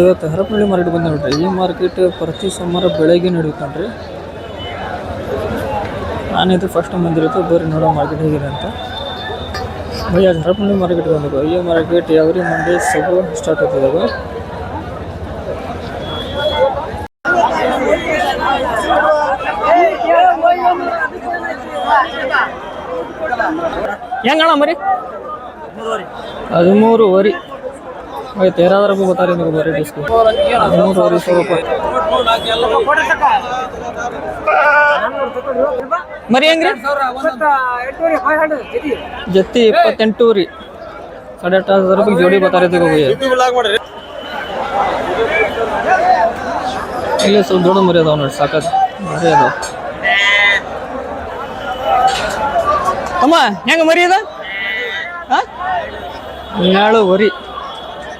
ಇವತ್ತು ಹರಪನಹಳ್ಳಿ ಮಾರ್ಕೆಟ್ ಬಂದ ನೋಡ್ರಿ. ಈ ಮಾರ್ಕೆಟ್ ಪ್ರತಿ ಸೋಮವಾರ ಬೆಳಗ್ಗೆ ನಡೀತಾನ್ರಿ ನಾನಿದು ಫಸ್ಟ್ ಬಂದಿರುತ್ತೆ ಬರ್ರಿ ನೋಡೋ ಮಾರ್ಕೆಟ್ ಹೇಗಿದೆ ಅಂತ. ಭಯ ಹರಪನಹಳ್ಳಿ ಮಾರ್ಕೆಟ್ ಬಂದಿದ್ದು ಈ ಮಾರ್ಕೆಟ್ ಎವ್ರಿ ಮಂಡೇ ಸಬ್ ಸ್ಟಾರ್ಟ್ ಆಗ್ತದೆ ಹೆಂಗಣ್ಣ ಮರಿ? ಹದಿಮೂರು ವರಿ ಆಯ್ತು, ಯಾರಾದ್ರೂ ಗೊತ್ತಾರೆ ನಿಮಗೆ ಬರೀ ಡಿಸ್ಕು ಹದಿಮೂರು ವರಿ ಸ್ವಲ್ಪ ಮರಿ ಹೆಂಗ್ರಿ? ಜೊತೆ ಇಪ್ಪತ್ತೆಂಟು ರೀ. ಸಾಡೆ ಎಂಟು ಹಜಾರ್ ರೂಪಾಯಿ ಜೋಡಿ ಬರ್ತಾರೆ ಇಲ್ಲಿ ಸ್ವಲ್ಪ ದೊಡ್ಡ ಮರಿ ಅದಾವ ನೋಡಿ ಸಾಕಷ್ಟು ಮರಿ ಅದಾವ. ಅಮ್ಮ ಹೆಂಗ ಮರಿ ಅದ ಏಳು ಮರಿ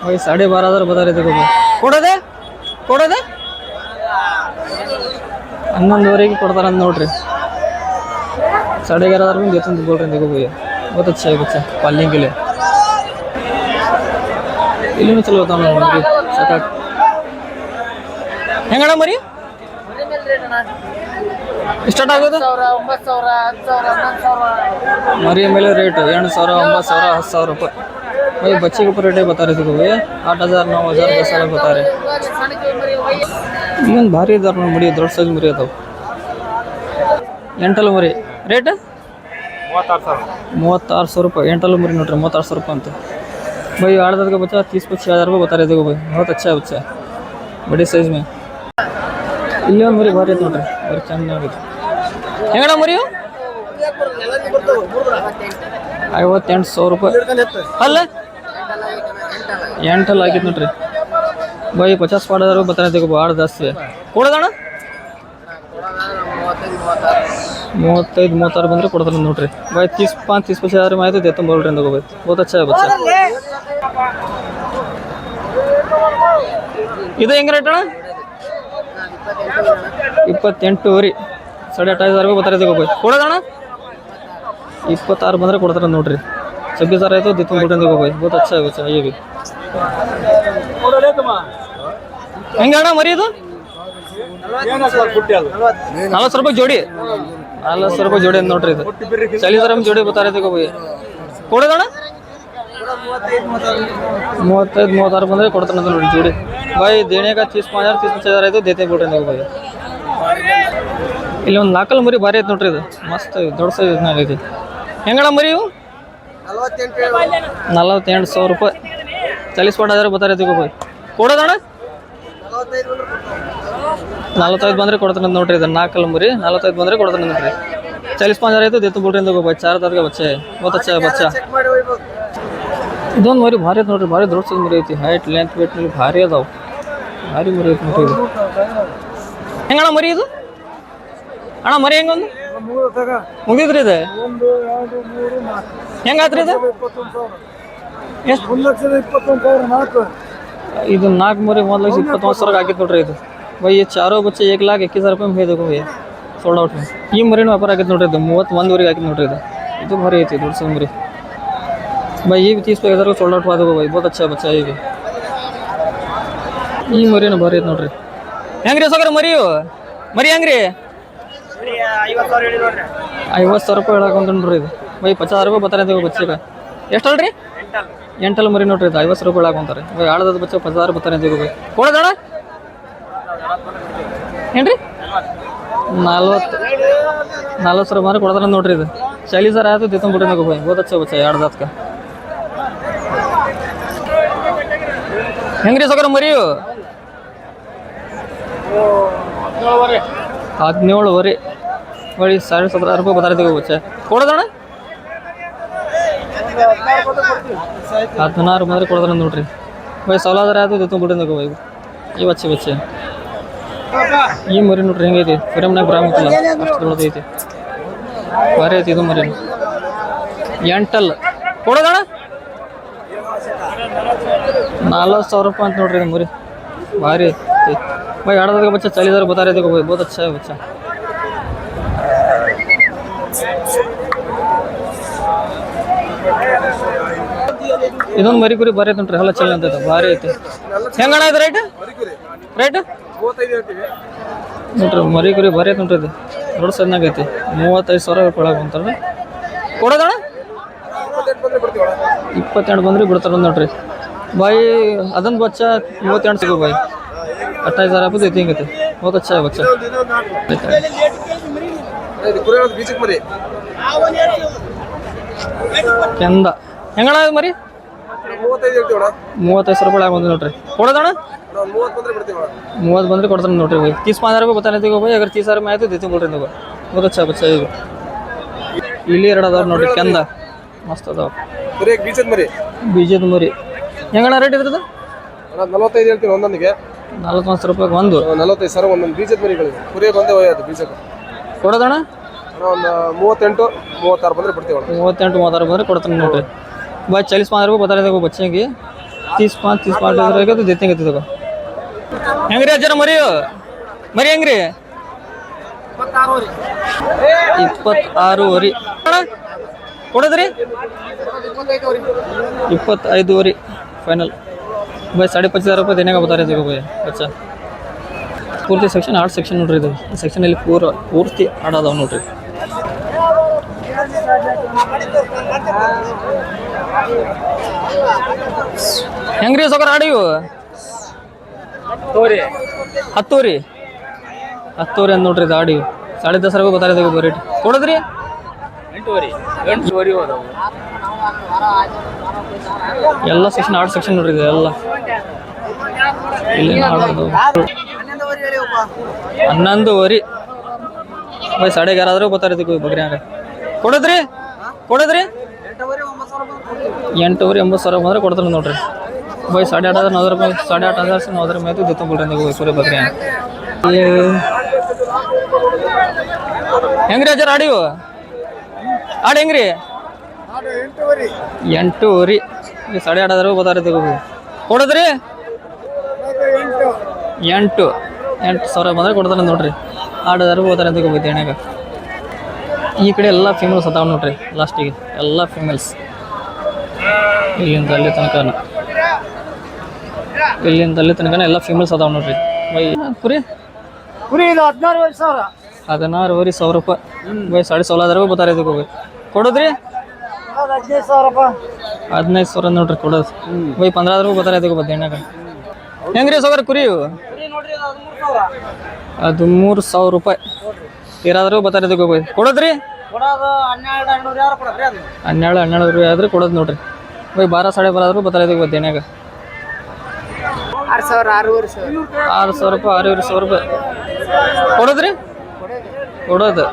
ಹೋಗಿ ಸಾಡೆ ಬಾರಾದ್ರೆ ಬದಾರ ಇದು ಕೊಡೋದೆ? ಕೊಡೋದೆ? ಹನ್ನೊಂದುವರೆಗೆ ಕೊಡ್ತಾರಂತ ನೋಡ್ರಿ. ಸಾಡೆಗಾರದ್ರ ಮುಂದೆ ಎತ್ತಂದು ಬೋಲ್ರಿ ನೀವು ಹೋಗಿ ಗೊತ್ತ ಸಹ ಗೊತ್ತ. ಪಲ್ಲಿಂಗಿಲೆ ಇಲ್ಲಿ ಚಲೋ ಗೊತ್ತ ಮರಿ ಸಾಕಾಗಿ ಮರಿ? ಸ್ಟಾರ್ಟ್ ಆಗೋದು ಮರಿ ಮೇಲೆ ರೇಟ್ ಎಂಟು ಸಾವಿರ ಒಂಬತ್ತು ಸಾವಿರ ಹತ್ತು ಸಾವಿರ ರೂಪಾಯಿ भाई बच्चे के ऊपर रेट बता रहे थे को भैया आठ हज़ार नौ हज़ार दस हज़ार बता रहे ಏನು ಭಾರಿ ಇದಾರೆ ನೋಡಿ ಮರಿ ದೊಡ್ಡ ಸೈಜ್ ಮರಿ ಅದಾವ ಎಂಟಲ್ ಮರಿ ರೇಟ್ ಮೂವತ್ತಾರು ಸಾವಿರ ರೂಪಾಯಿ ಎಂಟಲ್ ಮರಿ ನೋಡ್ರಿ ಮೂವತ್ತಾರು ಸಾವಿರ ರೂಪಾಯಿ ಅಂತ भाई आठ का बच्चा तीस पच्चीस हज़ार रुपये बता रहे थे को भाई बहुत अच्छा है बच्चा बड़े साइज में ಇಲ್ಲಿ ಒಂದು ಮರಿ ಭಾರಿ ಐತೆ ನೋಡ್ರಿ ಭಾರಿ ಚೆನ್ನಾಗಿದೆ ಹೆಂಗಣ ಮರಿಯು? ಐವತ್ತೆಂಟು ಸಾವಿರ ರೂಪಾಯಿ. ಅಲ್ಲ? ಎಂಟಲ್ಲಿ ಆಗಿತ್ತು ನೋಡ್ರಿ. ಬೈ, ಪಚಾಸ್ ಪಾಡೋದ್ರು ಬರ್ತಾನೆ ಭಾಳ ಜಾಸ್ತಿ. ಕೊಡೋದಣ್ಣ? ಮೂವತ್ತೈದು, ಮೂವತ್ತಾರು ಬಂದ್ರೆ ಕೊಡ್ತಾರೆ ನೋಡ್ರಿ. ಬೈ, ತೀಸ್ ಪಾಂಚ್ ತೀಸ್ ಪಚಾಸ್ ಆದ್ರೆ ಮಾಹಿತಿ ಎತ್ತೊಂಬರು ಅಂತ ಹೋಗ್ಬೇಕು ಬಹುತ ಇದು ಹೆಂಗೆ ರೇಟ್ ಅಣ್ಣ? ಇಪ್ಪತ್ತೆಂಟು ರೀ ಸಾಡೆ ಅಟ್ಟಾಯಿಸರ್ಗೂ ಬರ್ತಾರೆ ಇದಕ್ಕೆ ಕೊಡೋದಣ್ಣ? ಇಪ್ಪತ್ತಾರು ಬಂದರೆ ಕೊಡ್ತಾರೆ ನೋಡ್ರಿ. ಸಬ್ಬಿ ಸಾರ ಆಯಿತು ದಿತ್ತು ಬಿಟ್ಟು ಹೋಗಿ ಬಹುತ್ ಅಚ್ಚ ಆಗುತ್ತೆ ಅಯ್ಯವಿ ಹೆಂಗೆ ಅಣ್ಣ ಮರಿ ಇದು? ನಲ್ವತ್ತು ರೂಪಾಯಿ ಜೋಡಿ. ನಲ್ವತ್ತು ರೂಪಾಯಿ ಜೋಡಿ ನೋಡ್ರಿ ಇದು. ಚಳಿಸರಮ್ ಜೋಡಿ ಬರ್ತಾರೆ ಇದಕ್ಕೆ ಹೋಗಿ ಕೊಡೋದಣ್ಣ? ಮೂವತ್ತೈದು, ಮೂವತ್ತಾರು ಬಂದರೆ ಕೊಡ್ತಾನೆ ನೋಡಿ ಜೋಡಿ. भाई, देने का ಚೀಸ್ पाँच तीस, पचास हज़ार ಆಯಿತು ದೇತೆ ಬಿಡ್ರಿ ನೀವು ಭಾಯಿ ಇಲ್ಲಿ ಒಂದು ನಾಲ್ಕಲ್ ಮರಿ ಭಾರಿ ಐತೆ ನೋಡ್ರಿ ಇದು ಮಸ್ತ್ ದೊಡ್ಡ ಸೈಜ್ ಐತಿ ಹೆಂಗಣ ಮರಿ ಇವು ನಲವತ್ತೆಂಟು ಸಾವಿರ ರೂಪಾಯಿ ಚಾಲೀಸ್ ಪಾಟ್ ಆದರೆ ಬರ್ತಾರೆ ಭಾಯಿ ಕೊಡೋದಣ್ಣ ನಲವತ್ತೈದು ಬಂದರೆ ಕೊಡ್ತಾನೆ ನೋಡ್ರಿ ಇದು ನಾಲ್ಕಲ್ ಮರಿ ನಲವತ್ತೈದು ಬಂದರೆ ಕೊಡ್ತಾನೆ ನೋಡ್ರಿ ಚಾಲೀಸ್ ಪಾಂಜ್ ಆಯಿತು ದೇತು ಬಿಡ್ರಿ ಅಂತ ಭಾಯಿ ಚಾರ್ ತಾರಿಗೆ ಬಚ್ಚೆ ಗೊತ್ತಚ್ಚ ಬಚ್ಚ ಇದೊಂದು ಮರಿ ಭಾರಿ ಐತೆ ನೋಡ್ರಿ ಭಾರಿ ದೊಡ್ಡ ಮರಿ ಐತಿ ಹೈಟ್ ಲೆಂತ್ ವೇಟ್ನಲ್ಲಿ ಭಾರಿ ಅದಾವೆ ಹೆಂಗಣ್ಣ ಮರಿ ಇದು? ಅಣ್ಣ, ಮರಿ ಹೆಂಗೊಂದು? ಮುಗಿದ್ರಿ ಇದು? ಒಂದು ಇದು? ಎಷ್ಟು? ಇದು ನಾಲ್ಕು ಮರಿ ಒಂದು ಲಕ್ಷ ಇಪ್ಪತ್ತೊಂದು ಸಾವಿರ ನೋಡ್ರಿ ಇದು. ಬೈ ಈ ಚಾರೋ ಬಚ್ಚ ಏಕ್ ಲಾಕ್ ಎಕ್ಕಿಸ್ ರೂಪಾಯಿ ಮೇ ಬೈ. ಸೋಲ್ಡ್ ಔಟ್ ಈ ಮರಿನೂ ವ್ಯಾಪಾರ ಆಗೈತೆ ನೋಡ್ರಿ ಇದು. ಮೂವತ್ತು ಒಂದುವರೆಗೆ ನೋಡ್ರಿ ಇದು. ಇದು ಮರಿ ಐತಿ, ದೊಡ್ಡ ಸಣ್ಣ ಬೈ, ಈಗ ತೀಸ್ ಸೋಲ್ಡ್ ಔಟ್ ಬೈ. ಬಹುತ್ ಅಚ್ಚಾ ಬಚ್ಚಾ ಈಗ. ಈ ಮರಿನ ಭಾರಿ ನೋಡ್ರಿ. ಹೆಂಗ್ರಿ ಸೋಗ್ರ ಮರಿ ಇವು? ಮರಿ ಹೆಂಗ್ರಿ? ಐವತ್ತು ಸಾವಿರ ರೂಪಾಯಿ ಹೇಳಕ್ ನೋಡ್ರಿ ಇದು. ಬೈ ಪಚಾಸ್ ರೂಪಾಯಿ ಬತ್ತಾರೆ ಅಂತ ಎಷ್ಟು ಅಲ್ರಿ ಎಂಟಲ್ ಮರಿ ನೋಡ್ರಿ ಇದು. ಐವತ್ತು ರೂಪಾಯಿ ಹೇಳಕೊಂತಾರೆ ಬೈ ಆಳದ ಬಚ್ಚ ಪಚಾಸ್ ಬರ್ತಾರೆ ಅಂತ ಬೈ. ಕೊಡೋದಣ್ಣ ಏನ್ರಿ? ನಲ್ವತ್ತು ನಲ್ವತ್ತು ಸಾವಿರ ಮಾರಿ ಕೊಡೋದ್ರ ನೋಡ್ರಿ ಇದು. ಚಳಿ ಸರ್ ಆಯ್ತು ಬೈ. ಬಹುತ್ ಅಚ್ಚ ಬಚ್ಚ, ಎರಡು ದಾತ್ಕ. ಹೆಂಗ್ರಿ ಸಗರ ಮರಿಯು? ಹದಿನೇಳುವರೆ. ಬಳಿ ಸಾವಿರ ಸತ್ರ ರೂಪಾಯಿ ಬತ್ತಾರೆ ತಗೋ ಬಚ್ಚ ಕೊಡೋದಣ್ಣ? ಹದಿನಾರು ಬಂದರೆ ಕೊಡೋದಣ ನೋಡ್ರಿ. ಬೈ ಸೌಲಾದ್ರೆ ಅದು ದಿತ್ತು ಬಿಡಿ ತಗೋ ಬೈ ಈ ಬಚ್ಚೆ ಬಚ್ಚೆ ಈ ಮರಿ ನೋಡ್ರಿ ಹೆಂಗೈತಿ ಫ್ರೇಮ್ನಾಗ ಬರಾಮತ್ತಲ್ಲ ಅಷ್ಟು ದೊಡ್ಡದೈತಿ ಐತಿ ಇದು ಮರಿ. ಎಂಟಲ್. ಕೊಡೋದಣ್ಣ? ನಲ್ವತ್ತು ಸಾವಿರ ರೂಪಾಯಿ ಅಂತ ನೋಡ್ರಿ ಮುರಿ ಭಾರಿ ಭಾಯ್ ಆಡೋದಾಗ ಬಚ್ಚ ಚಳಿದಾರ ಬತಾರ ಬಹುತ್ ಅಚ್ಚ ಬಚ್ಚ ಇದೊಂದು ಮರಿ ಕುರಿ ಭಾರಿ ನೋಡ್ರಿ ಹಲ್ಲ ಚಳಿ ಅಂತ ಭಾರಿ ಐತಿ. ಹೆಂಗಣ ಇದು ರೈಟ್ ರೈಟ್ ನೋಡ್ರಿ ಮರಿ ಕುರಿ ಭಾರಿ ನೋಡ್ರಿ ಇದು. ದೊಡ್ಡ ಸಣ್ಣಾಗೈತಿ ಮೂವತ್ತೈದು ಸಾವಿರ ಒಳಗೆ ಬಂತಾರ ಕೊಡೋದಣ್ಣ? ಇಪ್ಪತ್ತೆರಡು ಬಂದ್ರೆ ಬಿಡ್ತಾರ ನೋಡ್ರಿ. ಬಾಯಿ, ಅದೊಂದು ಬಚ್ಚ, ಮೂವತ್ತೆಂಟು ಸಿಗೋ ಬಾಯಿ. ಹದಿನೈದು ಸಾವಿರ ರೂಪಾಯಿ ಐತಿ. ಹಿಂಗೈತಿ ಹೋಗಿ ಬಚ್ಚ. ಕೆಂದ. ಹೆಂಗಣ ಅದು ಮರಿ? ಮೂವತ್ತೈದು ಸಾವಿರ ರೂಪಾಯಿ ಆಗೋದು ನೋಡ್ರಿ. ಕೊಡೋದಣ್ಣ? ಮೂವತ್ತು ಬಂದ್ರೆ ಕೊಡ್ತಾನೆ ನೋಡ್ರಿ ಬಾಯಿ. ತೀಸ್ ಪಾಂಜ್ ರೂಪಾಯಿ ಗೊತ್ತಾನೆ ಬಾಯಿ ಅಗ್ರ ತೀಸ್ ಸಾವಿರ ಆಯ್ತು ದಿತ್ತು ನೋಡ್ರಿ ನೀವು ಹೋಗಿ ಬಚ್ಚ ಬಚ್ಚ ಇಲ್ಲಿ ಎರಡು ಅದಾವ ನೋಡ್ರಿ, ಕೆಂದ. ಮಸ್ತ್ ಅದಾವ. ಬರೀ ಬೀಜದ ಮರಿ? ಬೀಜದ ಮರಿ. ಹೆಂಗಣ್ಣ ರೇಟ್ ಇರ್ತದ? ಅಣ್ಣ ನಲವತ್ತೈದು ಹೇಳ್ತೀನಿ ಒಂದೊಂದಿಗೆ. ನಲ್ವತ್ತೊಂದು ರೂಪಾಯಿಗೆ ಒಂದು. ನಲವತ್ತೈದು ಸಾವಿರ ಒಂದೊಂದು ಬೀಜದ ಮರಿಗಳಿಗೆ ಕುರಿ ಬಂದೆ ಒಯ್ಯೋದು ಬೀಜಕ್ಕೆ. ಕೊಡೋದಣ್ಣ? ಒಂದು ಮೂವತ್ತೆಂಟು ಮೂವತ್ತಾರು ಬಂದರೆ ಬಿಡ್ತೀವಿ ಅಣ್ಣ. ಮೂವತ್ತೆಂಟು ಮೂವತ್ತಾರು ಬಂದರೆ ಕೊಡ್ತೀನಿ ನೋಡಿರಿ. ಬಾ ಚಾಲೀಸ್ ಮಾತಾಡ್ಬೇಕು ಬತ್ತಾರ ಬಚ್ಚಂಗೆ ತೀಸ್ ಪಾನ್ ತೀಸ್ ಪಾನ್ ಜೊತೆಗೆ ಇದ್ದದ ಹೆಂಗ್ರಿ ಅಜ್ಜನ ಮರಿ? ಮರಿ ಹೆಂಗ್ರಿ? ಇಪ್ಪತ್ತಾರು ಅಣ್ಣ ಕೊಡೋದ್ರಿ? ಇಪ್ಪತ್ತೈದುವರೆ ಫೈನಲ್ ಬೈ ಸಾಡೆ ಪಚ್ಚ ಸಾವಿರ ರೂಪಾಯಿ ಏನಾಗ ಬರ್ತಾರೆ ಇದಕ್ಕೆ ಬೈ ಅಚ್ಚಾ. ಪೂರ್ತಿ ಸೆಕ್ಷನ್ ಆರ್ಟ್ ಸೆಕ್ಷನ್ ನೋಡ್ರಿ ಇದು. ಸೆಕ್ಷನಲ್ಲಿ ಪೂರ ಪೂರ್ತಿ ಆಡೋದವ್ ನೋಡ್ರಿ. ಹೆಂಗ್ರಿ ಸೊಗರ್ ಆಡಿವು ಹತ್ತೂರಿ ಹತ್ತೂರಿ ಅಂದ್ ನೋಡ್ರಿ ಇದು ಆಡಿ ಸಾಡೆ ದಸರಾಗೂ ಗೊತ್ತಾರ ರೇಟ್ ಕೊಡೋದ್ರಿ? ಎಂಟುವರೆ ಕೊಡೋದ್ರಿ ಎಲ್ಲ ಸೆಕ್ಷನ್ ಆರ್ಟ್ ಸೆಕ್ಷನ್ ನೋಡ್ರಿ ಎಲ್ಲ. ಆಡೋದು ಹನ್ನೊಂದುವರೆ. ಬೈ ಸಾಡೆ ಆದ್ರೂ ಬರ್ತಾರೆ ಇದಕ್ಕೆ ಬಗ್ರ್ಯಾಗ. ಕೊಡೋದ್ರಿ? ಕೊಡೋದ್ರಿ? ಎಂಟುವರೆ, ಎಂಬತ್ತು ಸಾವಿರ ಬಂದ್ರೆ ಕೊಡ್ತಾರೆ ನೋಡ್ರಿ. ಬೈ ಸಾಡೆ ಆಟ ಆದ್ರೆ ನಲ್ವತ್ತು ರೂಪಾಯಿ, ಸಾಡೆ ಆಟ ಆದ್ರೆ ನೋದ್ರ ರೂಪಾಯಿ ಮೇಲೆ ದಿತ್ತು ಬಿಡ್ರಿ ನೀವು ಸೂರ್ಯ ಬಗ್ರಿ ಹೆಂಗ್ರಿ ಅಜ್ಜಾರ ಆಡಿವು ಆಡಿ ಹೆಂಗ್ರಿ? ಎಂಟೂವರೆ. ಈ ಸಾಡೆ ಆಟ ಆದ್ರೆ ಕೊಡದ್ರಿ? ಎಂಟು. ಎಂಟು. ಸಾವಿರ ಬಂದ್ರೆ ಕೊಡ್ತಾರೆ ನೋಡ್ರಿ. ಆಡೋದಾರು ಹೋದಾರ ಅಂತ ಹೋಗ್ಬೋದು ಎಣ್ಣೆಗ ಈ ಕಡೆ ಎಲ್ಲ ಫೀಮೇಲ್ಸ್ ಅದಾವ ನೋಡ್ರಿ ಲಾಸ್ಟಿಗೆ ಎಲ್ಲ ಫೀಮೇಲ್ಸ್ ಇಲ್ಲಿಂದ ಅಲ್ಲಿ ತನಕ ಇಲ್ಲಿಂದ ಅಲ್ಲಿ ತನಕ ಎಲ್ಲ ಫೀಮೇಲ್ಸ್ ಅದಾವ ನೋಡ್ರಿ. ಕುರಿ ಕುರಿ ಇದು ಹದಿನಾರು ಸಾವಿರ ಹದಿನಾರುವರೆ ಸಾವಿರ ರೂಪಾಯಿ. ಸಾಡೆ ಸೋಲಾದ್ರಾಗ ಬರ್ತಾರೆ ಇದಕ್ಕೆ ಹೋಗಿ ಕೊಡೋದ್ರಿ? ಹದಿನೈದು ಸಾವಿರಪ್ಪ. ಹದಿನೈದು ಸಾವಿರ ನೋಡ್ರಿ ಕೊಡೋದು. ಬೈ ಪಂದ್ರಾದ್ರೂ ಬರ್ತಾರೆ ಅದಕ್ಕೆ ಬದ್ದು ಎಣ್ಣೆಗ ಹೆಂಗ್ರಿ ಸೌಕರ್ ಕುರಿ ಅದು ಮೂರು ಸಾವಿರ ರೂಪಾಯಿ. ಇರಾದ್ರೂ ಬರ್ತಾರೆ ಅದಕ್ಕೆ ಹೋಗಿ ಕೊಡೋದ್ರಿ? ಕೊಡೋದು ಹನ್ನೆರಡು ಹನ್ನೆರಡು ರೂಪಾಯಿ ಆದ್ರೆ ಕೊಡೋದು ನೋಡ್ರಿ. ಬೈ ಬಾರ ಸಾಡೆ ಬರಾದ್ರೂ ಬರ್ತಾರೆ ಅದಕ್ಕೆ ಬದ್ದು ಎಣ್ಣೆಗ ಆರು ಸಾವಿರ ಆರೂವರೆ ಸಾವಿರ. ಆರು ಸಾವಿರ ರೂಪಾಯಿ ಆರೂವರೆ ಸಾವಿರ ರೂಪಾಯಿ. ಕೊಡೋದ್ರಿ? ಕೊಡೋದು.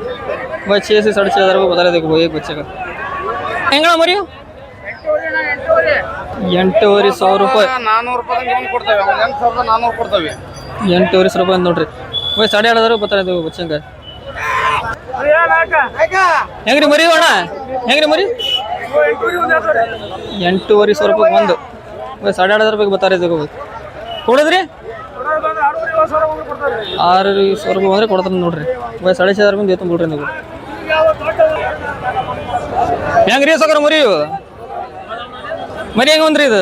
ಬೈ ಚೇಸಿ से साढ़े छः हज़ार ಬರ್ತಾರೆ ಇದಕ್ಕೆ ಹೋಗಿ ಬಚ್ಚಾಗ ಹೆಂಗಳ ಮರಿ? ಎಂಟೂವರೆ ಸಾವಿರ ರೂಪಾಯಿ. ನಾನ್ನೂರು ರೂಪಾಯಿ ಕೊಡ್ತೇವೆ? ಎಂಟು ಸಾವಿರದ ನಾನ್ನೂರು ಕೊಡ್ತೇವೆ. ಎಂಟೂವರೆ ಸಾವಿರ ರೂಪಾಯಿ ನೋಡ್ರಿ. ಬೈ ಸಾಡೆ ಏಳು ಹಜಾರ್ ಬರ್ತಾರೆ ಇದಕ್ಕೆ ಬಚ್ಚಂಗ ಹೆಂಗ್ರಿ ಮರಿ ಅಣ್ಣ? ಹೆಂಗ್ರಿ ಮರಿ? ಎಂಟೂವರೆ ಸಾವಿರ ರೂಪಾಯಿ ಒಂದು. ಸಾಡೆ ಏಳು ಹಜಾರ್ ಕೊಡೋದ್ರಿ? ಆರು ಸಾವಿರ ರೂಪಾಯಿ ಬಂದ್ರೆ ಕೊಡ್ತಾರೆ ನೋಡ್ರಿ. ಬೈ ಸಾಡೆ ಸಾವಿರ ಮುಂದೆ ದೇತು ಬಿಡ್ರಿ ನೀವು. ಹೆಂಗ್ರಿ ಸಕರ ಮರಿ ಮರಿ ಹೆಂಗ ಒಂದ್ರಿ ಇದು?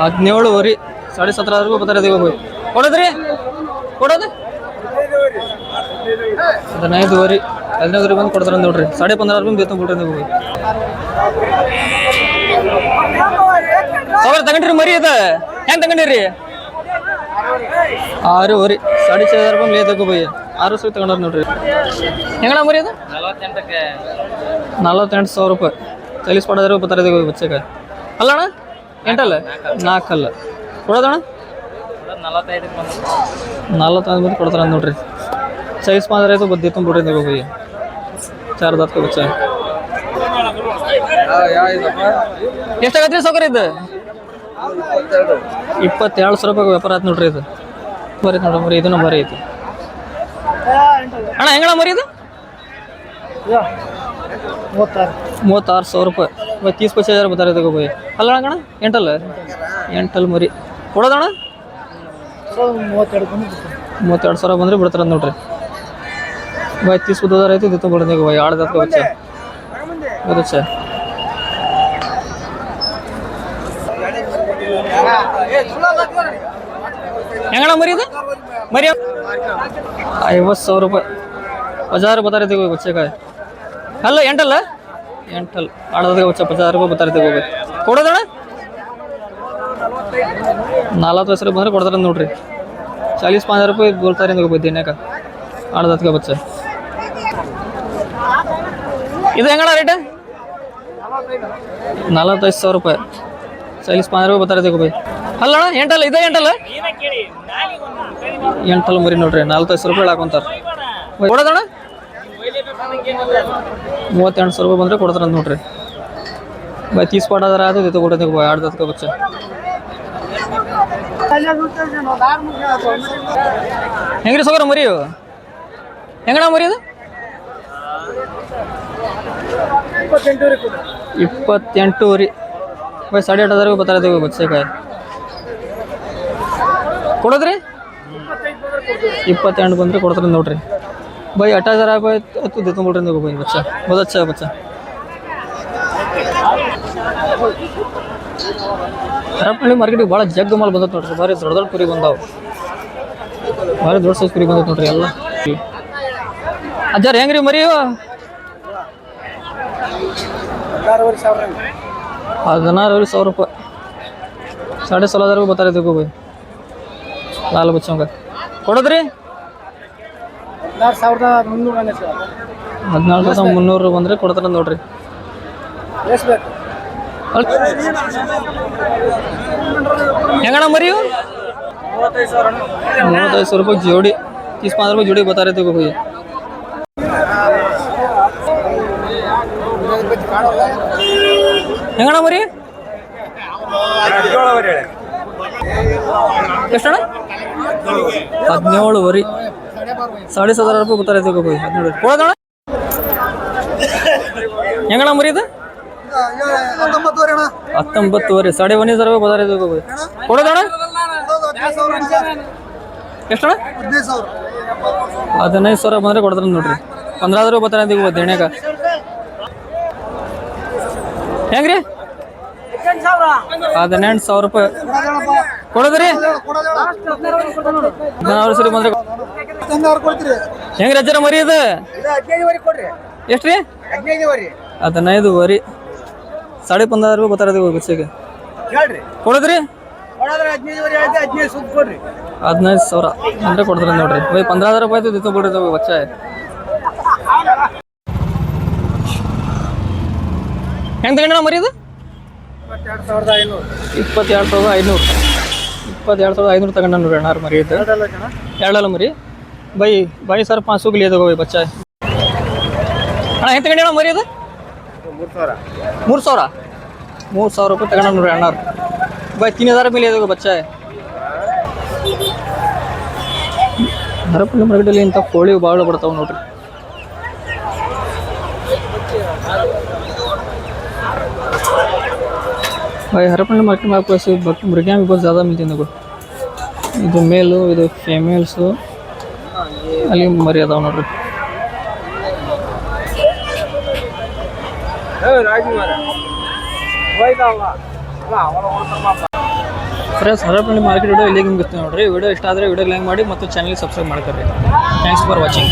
ಹದಿನೇಳು ವರಿ. ಸಾಡೆ ಸತ್ರ ರೂಪಾಯಿ ಬರ್ತಾರೆ ಹೋಗಿ. ಕೊಡೋದ್ರಿ? ಕೊಡೋದು? ಹದಿನೈದುವರೆ ಹದಿನೈದು ಬಂದು ಕೊಡ್ತಾರೆ ನೋಡ್ರಿ. ಸಾಡೆ ಪಂದ್ರ ಬಂದು ಬೇತು ಬಿಡ್ರಿ ನೀವು. ಹೋಗಿ ಸಾವಿರ ತಗೊಂಡ್ರಿ ಮರಿ ಅದ ಹೆಂಗ್ ತಗೊಂಡಿರಿ ಆರೂವರೆ ಸಾಡೆ ಛೇ ಹಜಾರ್ ರೂಪಾಯಿ ಲೇ ತಗೋ ಬೈ ಆರು ಸಾವಿರ ತಗೊಂಡ್ರ ನೋಡ್ರಿ ಹೆಂಗಣ ಮರಿ ಅದು ನಲವತ್ತೆಂಟು ಸಾವಿರ ರೂಪಾಯಿ ಚಲೀಸ್ ಪಡೋದ್ರೆ ಬರ್ತಾರೆ ಇದಕ್ಕೆ ಬಚ್ಚಕ ಅಲ್ಲ ಅಣ್ಣ ಎಂಟಲ್ಲ ನಾಲ್ಕಲ್ಲ ಕೊಡೋದಣ್ಣ ನಲವತ್ತೈದು ಮಂದಿ ಕೊಡ್ತಾರೆ ನೋಡ್ರಿ ಚೈಸ್ ಮಾದ್ರೆ ಆಯ್ತು ಬದ್ದಿ ತುಂಬಿಡ್ರಿ ನೀವು ಹೋಗಿ ಚಾರ್ ದತ್ತ ಬಚ್ಚ ಎಷ್ಟಾಗತ್ರಿ ಸೌಕರ್ಯ ಇದು ಇಪ್ಪತ್ತೆರಡು ಸಾವಿರ ರೂಪಾಯಿ ವ್ಯಾಪಾರ ಆಯ್ತು ನೋಡ್ರಿ ಇದು. ಬರೀ ನೋಡ್ರಿ ಮರಿ ಇದನ್ನ ಬರೀ ಐತಿ. ಅಣ್ಣ ಹೆಂಗಣ ಮರಿ ಇದು? ಮೂವತ್ತಾರು. ಸಾವಿರ ರೂಪಾಯಿ. ತೀಸ್ ಪಚ್ಚ ಹಜಾರ್ ಬರ್ತಾರೆ ಇದಕ್ಕೆ ಬೈ. ಅಲ್ಲ ಅಣ್ಣ ಎಂಟಲ್ಲ? ಎಂಟಲ್ಲಿ ಮರಿ. ಕೊಡೋದಣ್ಣ ಮೂವತ್ತೆರಡು ಸಾವಿರ ಬಂದ್ರೆ ಬಿಡ್ತಾರೆ ನೋಡ್ರಿ. ಬಾಯ್ ತೀಸ್ ಬುದ್ಧಾರ ಐತಿ ಇದು ಬಿಡೋದು ಬಾಯ್ ಆಡ್ದ ಬಚ್ಚ. ಬಚ್ಚ. ಹೆಂಗಣ ಮರಿ ಇದು ಮರಿ ಐವತ್ತು ಸಾವಿರ ರೂಪಾಯಿ. ಬಜಾರ್ ಬತ್ತಾರೆ ತೆಗೋ ಬಚ್ಚೆಕಾಯಿ ಅಲ್ಲ, ಎಂಟಲ್ಲ? ಎಂಟಲ್ಲ. ಆಡೋದಾಗ ಬಚ್ಚ ಬಜಾರ್ ರೂಪಾಯಿ ಬತ್ತಾರೆ ತೆಗೋಬೇಕು. ಕೊಡೋದಣ್ಣ? ನಾಲ್ಕು ಹೆಸರು ಬಂದ್ರೆ ಕೊಡ್ತಾರೆ ನೋಡ್ರಿ. ಚಾಲೀಸ್ ಪಾಂಚ ರೂಪಾಯಿ ಬೋಲ್ತಾರೆ ಹೋಗ್ಬೋದು ದಿನಕ್ಕ. ಆಡದತ್ಕ ಬಚ್ಚ ಇದು ಹೆಂಗಣ ರೇಟ್? ನಲವತ್ತೈದು ಸಾವಿರ ರೂಪಾಯಿ. ಚಾಲೀಸ್ ಪಾಂಚ ರೂಪಾಯಿ ಬರ್ತಾರೆ ಅಲ್ಲ ಅಣ್ಣ ಎಂಟಲ್ಲ, ಇದೆ ಎಂಟಲ್ಲ? ಎಂಟಲ್ಲ ಮರಿ ನೋಡ್ರಿ ನಲ್ವತ್ತೈದು ರೂಪಾಯಿ ಹಾಕೊಂತಾರೆ. ಕೊಡೋದಣ್ಣ? ಮೂವತ್ತೆಂಟು ಸಾವಿರ ರೂಪಾಯಿ ಬಂದರೆ ಕೊಡ್ತಾರೆ ಅಂತ ನೋಡ್ರಿ. ಬೈ ತೀಸ್ ಪಾಟ್ ಅದರ ಅದು ಇದು ಕೊಡೋದಕ್ಕೆ ಬೈ ಅದಕ್ಕೆ ಬಚ್ಚ. ಹೆಂಗ್ರಿ ಸೋಗ್ರ ಮರಿ? ಹೆಂಗಣ್ಣ ಮರಿ ಅದು? ಇಪ್ಪತ್ತೆಂಟು ರೀ भाई ಸಾಡೆ आठ हज़ार ಬರ್ತಾರೆ बता रहे ಕೊಡೋದ್ರಿ? ಇಪ್ಪತ್ತೆರಡು ಬಂದ್ರೆ ಕೊಡ್ತಾರೆ ನೋಡ್ರಿ. ಬೈ ಅಟ್ಟ ಹಜಾರ ಬೈ ಹತ್ತು ತೊಗೊಂಬಿಡ್ರಿ ನೀವು ಬೈ, ಬಚ್ಚ. बहुत ಬಚ್ಚ. ಹರಪಳ್ಳಿ ಮಾರ್ಕೆಟಿಗೆ ಭಾಳ ಜಗ್ಗ ಮಾಲ್ ಬಂದತ್ ನೋಡ್ರಿ. ಭಾರಿ ದೊಡ್ಡ ದೊಡ್ಡ ಕುರಿ ಬಂದಾವು. ಭಾರಿ ದೊಡ್ಡ ಸೈಜ್ ಕುರಿ ಬಂದತ್ ನೋಡ್ರಿ ಎಲ್ಲ. ಅಜ್ಜಾರ್, ಹೆಂಗ್ರಿ ಮರಿ ಹದಿನಾರು और सौ रुपये साढ़े सोलह हज़ार रुपये बता रहे देखो भाई लाल बच्चों का ಕೊಡೋದ್ರಿ? ಹದಿನಾರು ಸಾವಿರದ ಮುನ್ನೂರು ಬಂದರೆ ಕೊಡ್ತಾರೆ ನೋಡ್ರಿ. ಹೆಂಗಣ ಮರಿಯು ಮೂವತ್ತೈದು ಸಾವಿರ. ರೂಪಾಯಿ ಜೋಡಿ. ಇಸ್ ರೂಪಾಯಿ ಜೋಡಿ ಬತ್ತಾರೆ ತಗೋ ಹೋಗಿ. ಹೆಂಗಣ ಮರಿ ಎಷ್ಟಣ ಹದಿನೇಳು ವರಿ ಸಾಡೆ ಸಾವಿರ ರೂಪಾಯಿ ಗೊತ್ತಾರ ತಗೋಬೋದು ಹದಿನೇಳು ಕೊಡೋದಣ ಹೆಂಗಣ ಮರಿ ಇದು? ಹತ್ತೊಂಬತ್ತುವರೆ ಸಾಡೆ ಒಂದು ಸಾವಿರ ರೂಪಾಯಿ ಗೊತ್ತಾರ ತಗೋಬೋದು ಕೊಡೋದಣ ಎಷ್ಟಣ ಹದಿನೈದು ಸಾವಿರ ಬಂದರೆ ಕೊಡ್ತಾರೆ ನೋಡ್ರಿ. ಪಂದ್ರಾದ್ರೂ ಬರ್ತಾರೆ ತಗೋಬೋದು ಎಣ್ಣೆಗ ಹೆಂಗ್ರಿ? ಹದಿನೆಂಟು ಸಾವಿರ ರೂಪಾಯಿ. ಕೊಡೋದ್ರಿ? ಹದಿನಾರು ಸರಿ ಬಂದ್ರೆ ಹೆಂಗ್ರಿ ಅಜ್ಜರ ಮರಿ ಇದು? ಎಷ್ಟ್ರಿ? ಹದಿನೈದು ವರಿ ಸಾಡೆ ಪಂದ್ರ ರೂಪಾಯಿ ಬಸ್ಸಿಗೆ ಹೇಳ್ರಿ ಕೊಡೋದ್ರಿ? ಹದಿನೈದು ಸಾವಿರ. ಅಂದ್ರೆ ಕೊಡ್ತಾರೆ ನೋಡ್ರಿ. ಬೈ ಪಂದ್ರ ರೂಪಾಯಿ ದಿತ್ತು ಬಿಡ್ರಿ ಬಚ್ಚ ಹೆಂಗೆ ತಗೊಂಡ ಮರಿ ಇದು? ಇಪ್ಪತ್ತೆರಡು ಸಾವಿರದ ಐನೂರು. ಇಪ್ಪತ್ತೆರಡು ಸಾವಿರದ ಐನೂರು ಇಪ್ಪತ್ತೆರಡು ಸಾವಿರದ ಐನೂರು ತಗೊಂಡ ನೋಡಿ ಅಣ್ಣ ಮರಿ ಇದು. ಎರಡಲ್ಲ ಮರಿ. ಬೈ ಬೈ ಸರ್ ಪಾಂಚ್ ಸೂಗ್ ಲಿಯೇ ತಗೋ ಬಚ್ಚ. ಅಣ್ಣ ಹೆಂಗೆ ತಗೊಂಡ ಮರಿ ಇದು? ಮೂರು ಸಾವಿರ. ಮೂರು ಸಾವಿರ ಮೂರು ಸಾವಿರ ರೂಪಾಯಿ ತಗೊಂಡ ನೋಡಿ ಅಣ್ಣ ಬೈ ತೀನ್ ಹಜಾರ ಮೇಲೆ ತಗೋ ಬಚ್ಚ. ಹರಪಳ್ಳಿ ಮಾರ್ಕೆಟಲ್ಲಿ ಇಂಥ ಕೋಳಿ ಭಾಳ ಬರ್ತಾವೆ ನೋಡ್ರಿ. भाई हरपल्ली मार्केट में आपको ऐसे बक- मुर्गियाँ भी बहुत ज़्यादा मिलती हैं देखो ಇದು ಮೇಲು ಇದು ಫೀಮೇಲ್ಸು ಅಲ್ಲಿ ಮರಿ ಅದಾವ ನೋಡ್ರಿ ಫ್ರೆಂಡ್ಸ್ ಹರಪಳ್ಳಿ ಮಾರ್ಕೆಟ್ ವಿಡಿಯೋ ಇಲ್ಲಿಗೆ ಮುಗಿಸ್ತೀವಿ ನೋಡ್ರಿ ವಿಡಿಯೋ ಇಷ್ಟ ಆದರೆ ವಿಡಿಯೋ ಲೈಕ್ ಮಾಡಿ ಮತ್ತು ಚಾನಲ್ಗೆ ಸಬ್ಸ್ಕ್ರೈಬ್ ಮಾಡ್ಕೊರಿ ಥ್ಯಾಂಕ್ಸ್ ಫಾರ್ ವಾಚಿಂಗ್